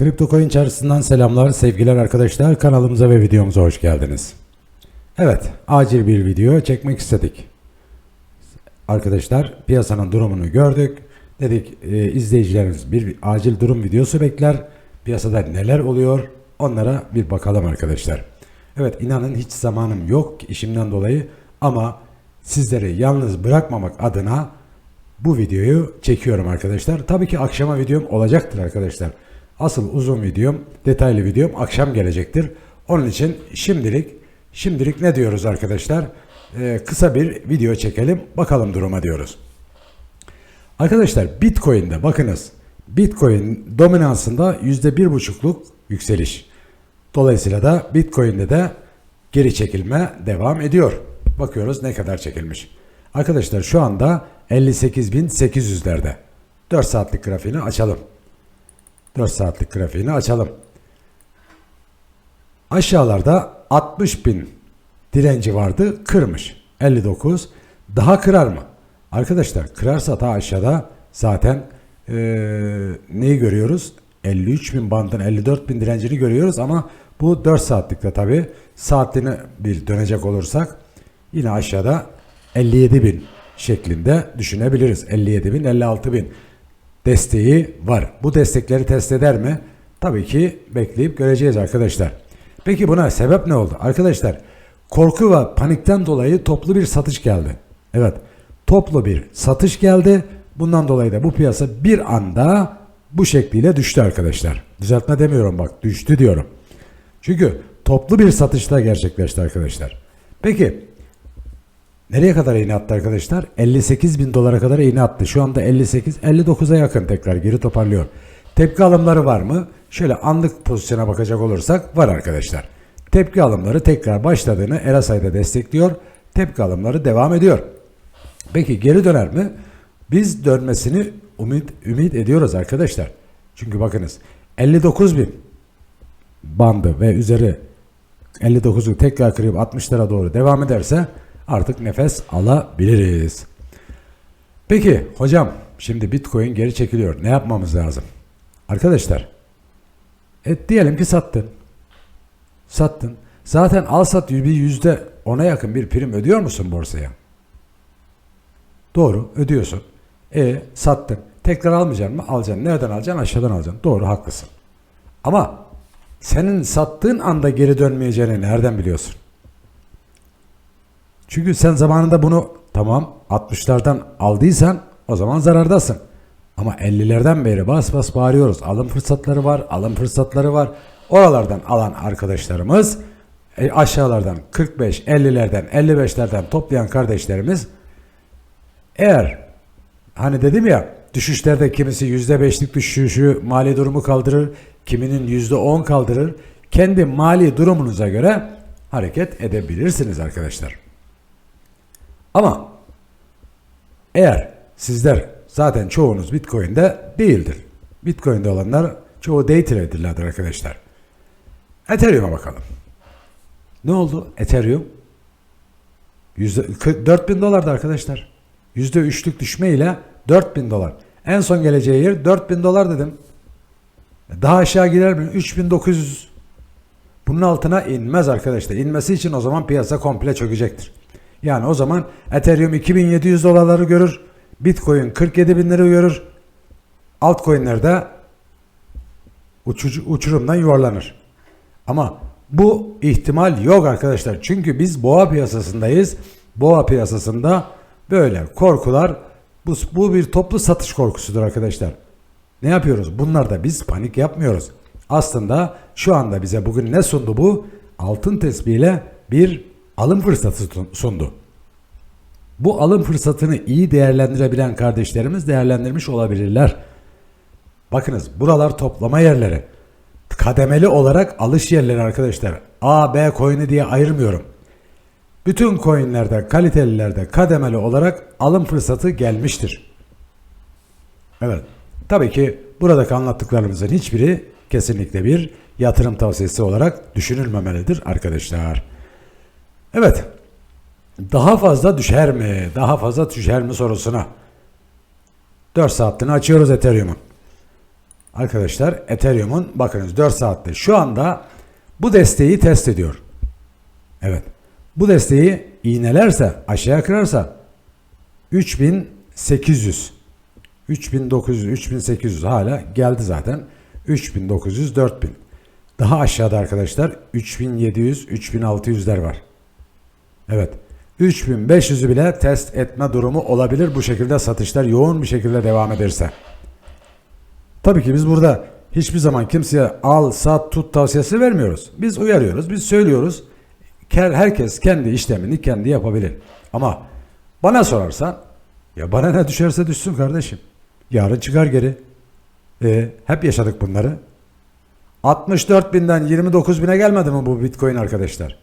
Kripto Coin çarşısından selamlar, sevgiler arkadaşlar. Kanalımıza ve videomuza hoş geldiniz. Evet, acil bir video çekmek istedik. Arkadaşlar, piyasanın durumunu gördük. Dedik e, izleyicilerimiz bir acil durum videosu bekler. Piyasada neler oluyor onlara bir bakalım arkadaşlar. Evet, inanın hiç zamanım yok işimden dolayı ama sizleri yalnız bırakmamak adına bu videoyu çekiyorum arkadaşlar. Tabii ki akşama videom olacaktır arkadaşlar. Asıl uzun videom, detaylı videom akşam gelecektir. Onun için şimdilik şimdilik ne diyoruz arkadaşlar? Ee, kısa bir video çekelim. Bakalım duruma diyoruz. Arkadaşlar Bitcoin'de bakınız. Bitcoin dominansında %1,5'luk yükseliş. Dolayısıyla da Bitcoin'de de geri çekilme devam ediyor. Bakıyoruz ne kadar çekilmiş. Arkadaşlar şu anda 58.800'lerde. 4 saatlik grafiğini açalım. 4 saatlik grafiğini açalım. Aşağılarda 60.000 direnci vardı kırmış. 59 daha kırar mı? Arkadaşlar kırarsa daha aşağıda zaten eee, neyi görüyoruz? 53.000 bandın 54.000 direncini görüyoruz ama bu 4 saatlikte tabi saatliğini bir dönecek olursak yine aşağıda 57.000 şeklinde düşünebiliriz. 57.000 56.000 desteği var. Bu destekleri test eder mi? Tabii ki bekleyip göreceğiz arkadaşlar. Peki buna sebep ne oldu? Arkadaşlar korku ve panikten dolayı toplu bir satış geldi. Evet toplu bir satış geldi. Bundan dolayı da bu piyasa bir anda bu şekliyle düştü arkadaşlar. Düzeltme demiyorum bak düştü diyorum. Çünkü toplu bir satışla gerçekleşti arkadaşlar. Peki Nereye kadar iğne attı arkadaşlar? 58 bin dolara kadar iğne attı. Şu anda 58, 59'a yakın tekrar geri toparlıyor. Tepki alımları var mı? Şöyle anlık pozisyona bakacak olursak var arkadaşlar. Tepki alımları tekrar başladığını Erasay'da destekliyor. Tepki alımları devam ediyor. Peki geri döner mi? Biz dönmesini ümit, ümit ediyoruz arkadaşlar. Çünkü bakınız 59 bin bandı ve üzeri 59'u tekrar kırıp 60'lara doğru devam ederse artık nefes alabiliriz. Peki hocam şimdi Bitcoin geri çekiliyor. Ne yapmamız lazım? Arkadaşlar e, diyelim ki sattın. Sattın. Zaten al sat bir yüzde ona yakın bir prim ödüyor musun borsaya? Doğru ödüyorsun. E sattın. Tekrar almayacaksın mı? Alacaksın. Nereden alacaksın? Aşağıdan alacaksın. Doğru haklısın. Ama senin sattığın anda geri dönmeyeceğini nereden biliyorsun? Çünkü sen zamanında bunu tamam 60'lardan aldıysan o zaman zarardasın. Ama 50'lerden beri bas bas bağırıyoruz. Alım fırsatları var, alım fırsatları var. Oralardan alan arkadaşlarımız e, aşağılardan 45, 50'lerden, 55'lerden toplayan kardeşlerimiz eğer hani dedim ya düşüşlerde kimisi %5'lik düşüşü mali durumu kaldırır, kiminin %10 kaldırır. Kendi mali durumunuza göre hareket edebilirsiniz arkadaşlar. Ama eğer sizler zaten çoğunuz Bitcoin'de değildir. Bitcoin'de olanlar çoğu day trader'lardır arkadaşlar. Ethereum'a bakalım. Ne oldu Ethereum? Yüzde, 4000 dolardı arkadaşlar. %3'lük düşmeyle 4000 dolar. En son geleceği yer 4000 dolar dedim. Daha aşağı gider mi? 3900. Bunun altına inmez arkadaşlar. İnmesi için o zaman piyasa komple çökecektir. Yani o zaman Ethereum 2700 dolarları görür. Bitcoin 47 bin lira görür. Altcoin'ler de uçurumdan yuvarlanır. Ama bu ihtimal yok arkadaşlar. Çünkü biz boğa piyasasındayız. Boğa piyasasında böyle korkular bu, bu bir toplu satış korkusudur arkadaşlar. Ne yapıyoruz? Bunlar da biz panik yapmıyoruz. Aslında şu anda bize bugün ne sundu bu? Altın tesbihiyle bir alım fırsatı sundu. Bu alım fırsatını iyi değerlendirebilen kardeşlerimiz değerlendirmiş olabilirler. Bakınız buralar toplama yerleri. Kademeli olarak alış yerleri arkadaşlar. A, B coin'i diye ayırmıyorum. Bütün coinlerde, kalitelilerde kademeli olarak alım fırsatı gelmiştir. Evet. Tabii ki buradaki anlattıklarımızın hiçbiri kesinlikle bir yatırım tavsiyesi olarak düşünülmemelidir arkadaşlar. Evet. Daha fazla düşer mi? Daha fazla düşer mi sorusuna. 4 saatliğini açıyoruz Ethereum'un. Arkadaşlar Ethereum'un bakınız 4 saatte şu anda bu desteği test ediyor. Evet. Bu desteği iğnelerse aşağıya kırarsa 3800 3900 3800 hala geldi zaten 3900 4000 daha aşağıda arkadaşlar 3700 3600'ler var. Evet. 3500'ü bile test etme durumu olabilir bu şekilde satışlar yoğun bir şekilde devam ederse. Tabii ki biz burada hiçbir zaman kimseye al, sat, tut tavsiyesi vermiyoruz. Biz uyarıyoruz, biz söylüyoruz. Herkes kendi işlemini kendi yapabilir. Ama bana sorarsan ya bana ne düşerse düşsün kardeşim. Yarın çıkar geri. E, hep yaşadık bunları. 64 binden 29 bine gelmedi mi bu bitcoin arkadaşlar?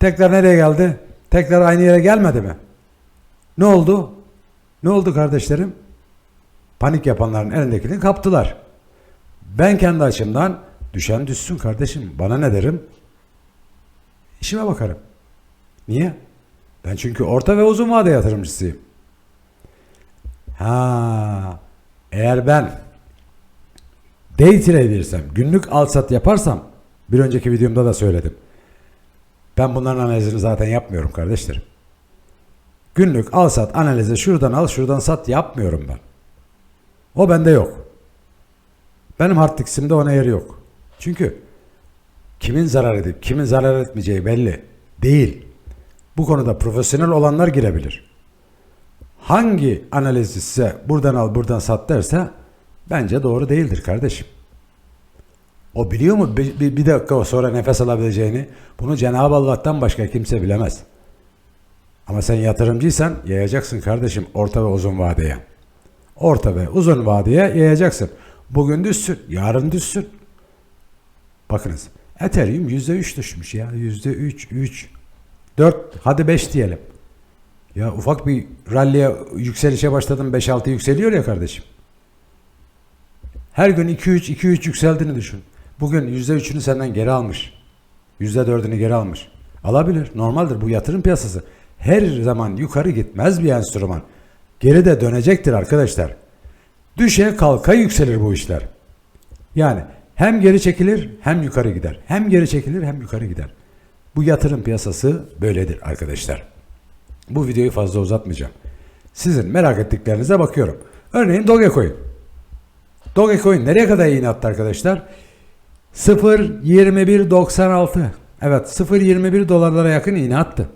Tekrar nereye geldi? Tekrar aynı yere gelmedi mi? Ne oldu? Ne oldu kardeşlerim? Panik yapanların elindekini kaptılar. Ben kendi açımdan düşen düşsün kardeşim. Bana ne derim? İşime bakarım. Niye? Ben çünkü orta ve uzun vade yatırımcısıyım. Ha, eğer ben day tradersem, günlük al sat yaparsam bir önceki videomda da söyledim. Ben bunların analizini zaten yapmıyorum kardeşlerim. Günlük al sat analizi şuradan al şuradan sat yapmıyorum ben. O bende yok. Benim hard diskimde ona yeri yok. Çünkü kimin zarar edip kimin zarar etmeyeceği belli değil. Bu konuda profesyonel olanlar girebilir. Hangi analizi size buradan al buradan sat derse bence doğru değildir kardeşim. O biliyor mu bir, bir, bir dakika sonra nefes alabileceğini? Bunu Cenab-ı Allah'tan başka kimse bilemez. Ama sen yatırımcıysan yayacaksın kardeşim orta ve uzun vadeye. Orta ve uzun vadeye yayacaksın. Bugün düşsün, yarın düşsün. Bakınız Ethereum %3 düşmüş ya. %3, 3, 4, hadi 5 diyelim. Ya ufak bir ralliye yükselişe başladım 5-6 yükseliyor ya kardeşim. Her gün 2-3, 2-3 yükseldiğini düşün. Bugün %3'ünü senden geri almış. %4'ünü geri almış. Alabilir. Normaldir bu yatırım piyasası. Her zaman yukarı gitmez bir enstrüman. Geri de dönecektir arkadaşlar. Düşe kalka yükselir bu işler. Yani hem geri çekilir hem yukarı gider. Hem geri çekilir hem yukarı gider. Bu yatırım piyasası böyledir arkadaşlar. Bu videoyu fazla uzatmayacağım. Sizin merak ettiklerinize bakıyorum. Örneğin Dogecoin. Dogecoin nereye kadar iğne attı arkadaşlar? 0.2196. Evet 0.21 dolarlara yakın iğne attı.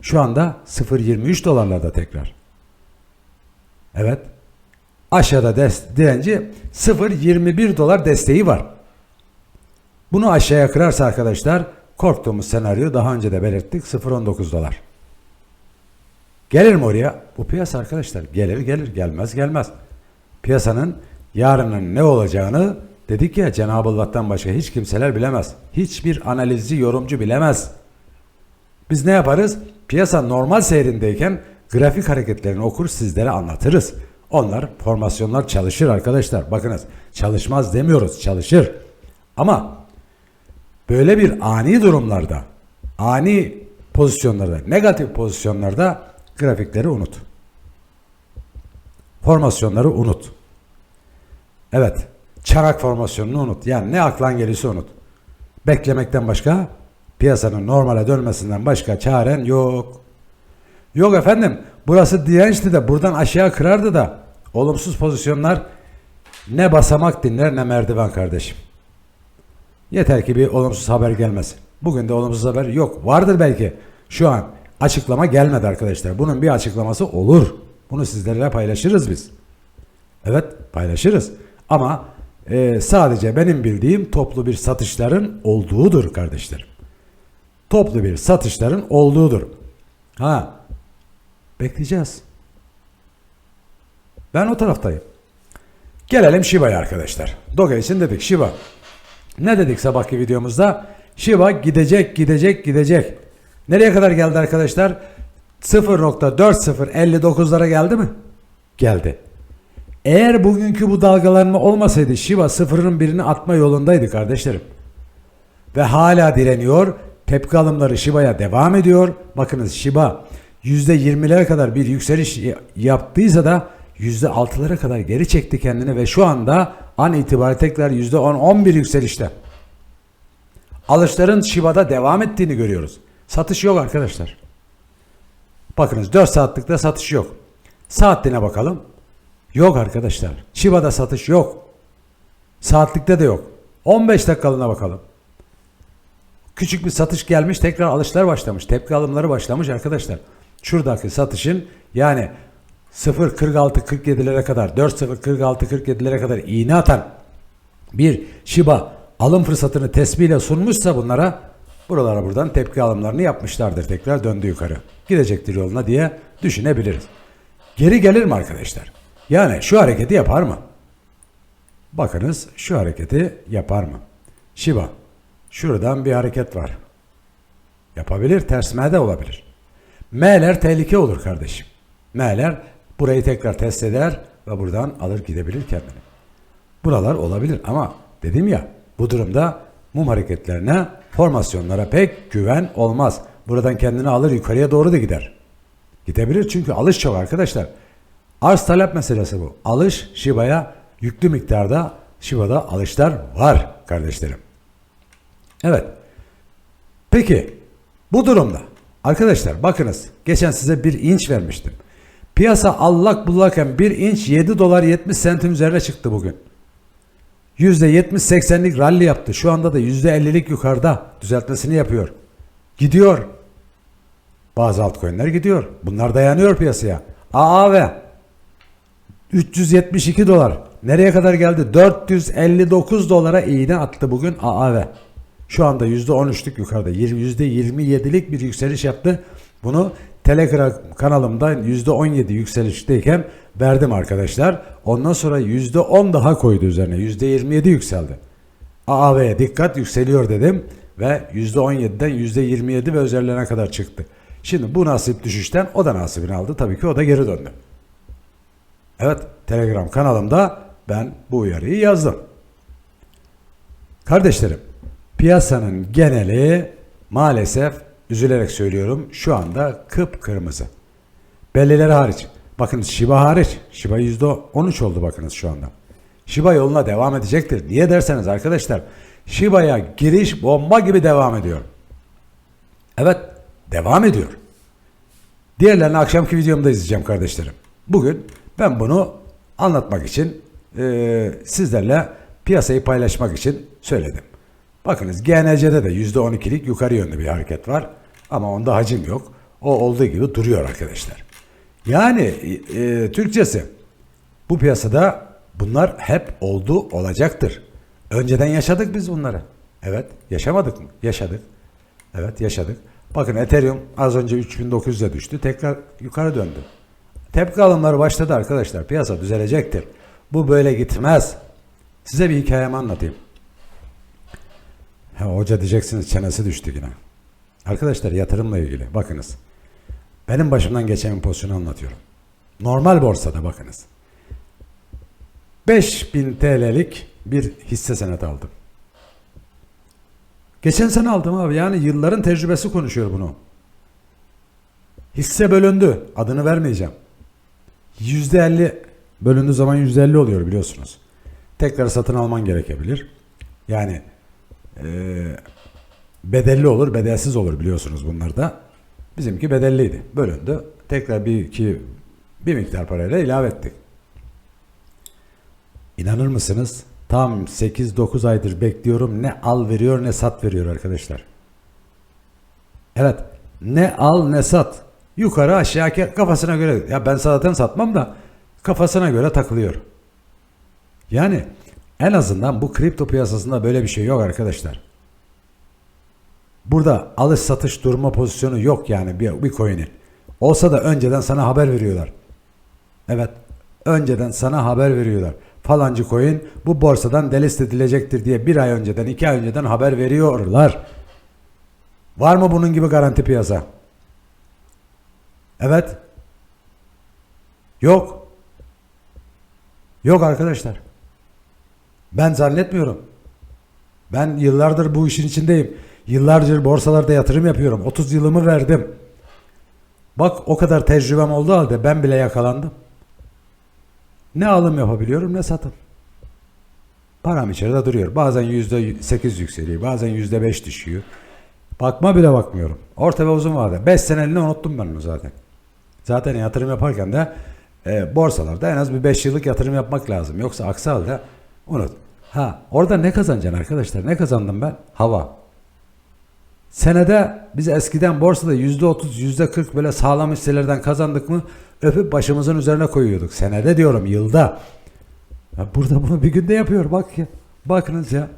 Şu anda 0.23 dolarlarda tekrar. Evet. Aşağıda des- direnci 0.21 dolar desteği var. Bunu aşağıya kırarsa arkadaşlar korktuğumuz senaryo daha önce de belirttik 0.19 dolar. Gelir mi oraya? Bu piyasa arkadaşlar gelir gelir gelmez gelmez. Piyasanın yarının ne olacağını dedik ya Cenab-ı Allah'tan başka hiç kimseler bilemez. Hiçbir analizci yorumcu bilemez. Biz ne yaparız? Piyasa normal seyrindeyken grafik hareketlerini okur sizlere anlatırız. Onlar formasyonlar çalışır arkadaşlar. Bakınız çalışmaz demiyoruz çalışır. Ama böyle bir ani durumlarda, ani pozisyonlarda, negatif pozisyonlarda grafikleri unut. Formasyonları unut. Evet, çanak formasyonunu unut. Yani ne aklan gelirse unut. Beklemekten başka, piyasanın normale dönmesinden başka çaren yok. Yok efendim, burası dirençti de buradan aşağı kırardı da olumsuz pozisyonlar ne basamak dinler ne merdiven kardeşim. Yeter ki bir olumsuz haber gelmesin. Bugün de olumsuz haber yok. Vardır belki. Şu an açıklama gelmedi arkadaşlar. Bunun bir açıklaması olur. Bunu sizlerle paylaşırız biz. Evet paylaşırız. Ama e, sadece benim bildiğim toplu bir satışların olduğudur kardeşlerim. Toplu bir satışların olduğudur. Ha bekleyeceğiz. Ben o taraftayım. Gelelim Shiba'ya arkadaşlar. Doge için dedik Shiba. Ne dedik sabahki videomuzda? Shiba gidecek, gidecek, gidecek. Nereye kadar geldi arkadaşlar? 0.4059'lara geldi mi? Geldi. Eğer bugünkü bu dalgalanma olmasaydı Shiba sıfırın birini atma yolundaydı kardeşlerim. Ve hala direniyor. Tepki alımları Shiba'ya devam ediyor. Bakınız Shiba %20'lere kadar bir yükseliş yaptıysa da %6'lara kadar geri çekti kendini ve şu anda an itibariyle tekrar %10-11 yükselişte. Alışların Shiba'da devam ettiğini görüyoruz. Satış yok arkadaşlar. Bakınız 4 saatlikte satış yok. Saatliğine bakalım. Yok arkadaşlar. Shiba'da satış yok. Saatlikte de yok. 15 dakikalığına bakalım. Küçük bir satış gelmiş tekrar alışlar başlamış. Tepki alımları başlamış arkadaşlar. Şuradaki satışın yani 0.46-47'lere kadar 4.0.46-47'lere kadar iğne atan bir Shiba alım fırsatını tesbihle sunmuşsa bunlara buralara buradan tepki alımlarını yapmışlardır. Tekrar döndü yukarı. Gidecektir yoluna diye düşünebiliriz. Geri gelir mi arkadaşlar? Yani şu hareketi yapar mı? Bakınız şu hareketi yapar mı? Shiba. Şuradan bir hareket var. Yapabilir. Ters M de olabilir. M'ler tehlike olur kardeşim. M'ler burayı tekrar test eder ve buradan alır gidebilir kendini. Buralar olabilir ama dedim ya bu durumda mum hareketlerine, formasyonlara pek güven olmaz. Buradan kendini alır yukarıya doğru da gider. Gidebilir çünkü alış çok arkadaşlar. Arz talep meselesi bu. Alış Shiba'ya yüklü miktarda Shiba'da alışlar var kardeşlerim. Evet. Peki bu durumda arkadaşlar bakınız geçen size bir inç vermiştim. Piyasa allak bullakken bir inç 7 dolar 70 sentin üzerine çıktı bugün. %70-80'lik rally yaptı. Şu anda da %50'lik yukarıda düzeltmesini yapıyor. Gidiyor. Bazı altcoin'ler gidiyor. Bunlar dayanıyor piyasaya. AAV 372 dolar. Nereye kadar geldi? 459 dolara iğne attı bugün AAV. Şu anda %13'lük yukarıda. %27'lik bir yükseliş yaptı. Bunu Telegram kanalımda %17 yükselişteyken verdim arkadaşlar. Ondan sonra %10 daha koydu üzerine. %27 yükseldi. AAV'ye dikkat yükseliyor dedim ve %17'den %27 ve üzerlerine kadar çıktı. Şimdi bu nasip düşüşten o da nasibini aldı. Tabii ki o da geri döndü. Evet Telegram kanalımda ben bu uyarıyı yazdım. Kardeşlerim piyasanın geneli maalesef üzülerek söylüyorum şu anda kıpkırmızı. Bellileri hariç. Bakın Shiba hariç. Shiba %13 oldu bakınız şu anda. Shiba yoluna devam edecektir. Niye derseniz arkadaşlar Shiba'ya giriş bomba gibi devam ediyor. Evet devam ediyor. Diğerlerini akşamki videomda izleyeceğim kardeşlerim. Bugün ben bunu anlatmak için e, sizlerle piyasayı paylaşmak için söyledim. Bakınız GNC'de de %12'lik yukarı yönlü bir hareket var. Ama onda hacim yok. O olduğu gibi duruyor arkadaşlar. Yani e, Türkçesi bu piyasada bunlar hep oldu olacaktır. Önceden yaşadık biz bunları. Evet yaşamadık mı? Yaşadık. Evet yaşadık. Bakın Ethereum az önce 3900'e düştü. Tekrar yukarı döndü. Tepki alımları başladı arkadaşlar. Piyasa düzelecektir. Bu böyle gitmez. Size bir hikayemi anlatayım. Ha, hoca diyeceksiniz çenesi düştü yine. Arkadaşlar yatırımla ilgili bakınız. Benim başımdan geçen bir pozisyonu anlatıyorum. Normal borsada bakınız. 5000 TL'lik bir hisse senedi aldım. Geçen sene aldım abi. Yani yılların tecrübesi konuşuyor bunu. Hisse bölündü. Adını vermeyeceğim. %50 bölündüğü zaman %50 oluyor biliyorsunuz. Tekrar satın alman gerekebilir. Yani e, bedelli olur, bedelsiz olur biliyorsunuz bunlar da. Bizimki bedelliydi. Bölündü. Tekrar bir iki bir miktar parayla ilave ettik. İnanır mısınız? Tam 8-9 aydır bekliyorum. Ne al veriyor ne sat veriyor arkadaşlar. Evet. Ne al ne sat. Yukarı aşağı kafasına göre. Ya ben zaten satmam da kafasına göre takılıyor. Yani en azından bu kripto piyasasında böyle bir şey yok arkadaşlar. Burada alış satış durma pozisyonu yok yani bir, bir coin'in. Olsa da önceden sana haber veriyorlar. Evet. Önceden sana haber veriyorlar. Falancı coin bu borsadan delist edilecektir diye bir ay önceden iki ay önceden haber veriyorlar. Var mı bunun gibi garanti piyasa? Evet. Yok. Yok arkadaşlar. Ben zannetmiyorum. Ben yıllardır bu işin içindeyim. Yıllardır borsalarda yatırım yapıyorum. 30 yılımı verdim. Bak o kadar tecrübem oldu halde ben bile yakalandım. Ne alım yapabiliyorum ne satım. Param içeride duruyor. Bazen %8 yükseliyor. Bazen %5 düşüyor. Bakma bile bakmıyorum. Orta ve uzun vade. 5 seneliğini unuttum ben onu zaten. Zaten yatırım yaparken de e, borsalarda en az bir 5 yıllık yatırım yapmak lazım. Yoksa aksi halde unut. Ha orada ne kazanacaksın arkadaşlar? Ne kazandım ben? Hava. Senede biz eskiden borsada %30, %40 böyle sağlam hisselerden kazandık mı öpüp başımızın üzerine koyuyorduk. Senede diyorum yılda. Ya burada bunu bir günde yapıyor bak ya. Bakınız ya.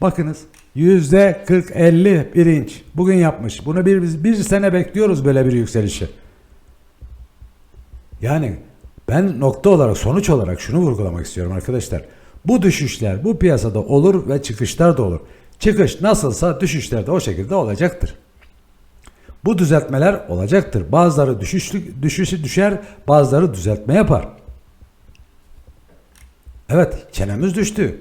Bakınız. Yüzde 40 50 birinç. Bugün yapmış. Bunu bir, bir sene bekliyoruz böyle bir yükselişi. Yani ben nokta olarak sonuç olarak şunu vurgulamak istiyorum arkadaşlar. Bu düşüşler bu piyasada olur ve çıkışlar da olur. Çıkış nasılsa düşüşler de o şekilde olacaktır. Bu düzeltmeler olacaktır. Bazıları düşüşlük, düşüşü düşer, bazıları düzeltme yapar. Evet, çenemiz düştü.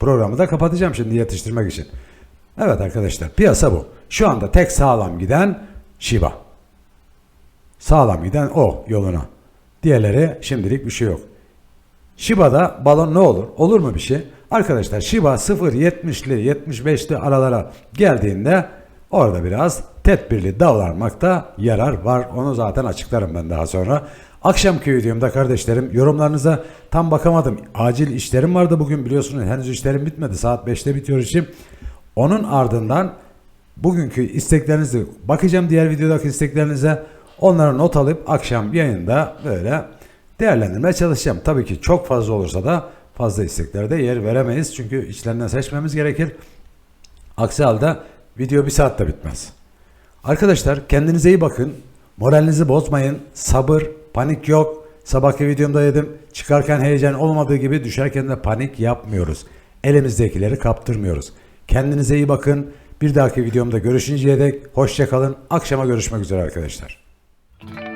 Programı da kapatacağım şimdi yetiştirmek için. Evet arkadaşlar, piyasa bu. Şu anda tek sağlam giden Shiba. Sağlam giden o yoluna. Diğerleri şimdilik bir şey yok. Shiba'da balon ne olur? Olur mu bir şey? Arkadaşlar Shiba 0.70'li 75'li aralara geldiğinde orada biraz tedbirli davranmakta yarar var. Onu zaten açıklarım ben daha sonra. Akşamki videomda kardeşlerim yorumlarınıza tam bakamadım. Acil işlerim vardı bugün biliyorsunuz henüz işlerim bitmedi. Saat 5'te bitiyor işim. Onun ardından bugünkü isteklerinizi bakacağım diğer videodaki isteklerinize. Onları not alıp akşam yayında böyle değerlendirmeye çalışacağım. Tabii ki çok fazla olursa da fazla isteklerde yer veremeyiz. Çünkü içlerinden seçmemiz gerekir. Aksi halde video bir saatte bitmez. Arkadaşlar kendinize iyi bakın. Moralinizi bozmayın. Sabır, panik yok. Sabahki videomda dedim çıkarken heyecan olmadığı gibi düşerken de panik yapmıyoruz. Elimizdekileri kaptırmıyoruz. Kendinize iyi bakın. Bir dahaki videomda görüşünceye dek hoşçakalın. Akşama görüşmek üzere arkadaşlar. Thank you.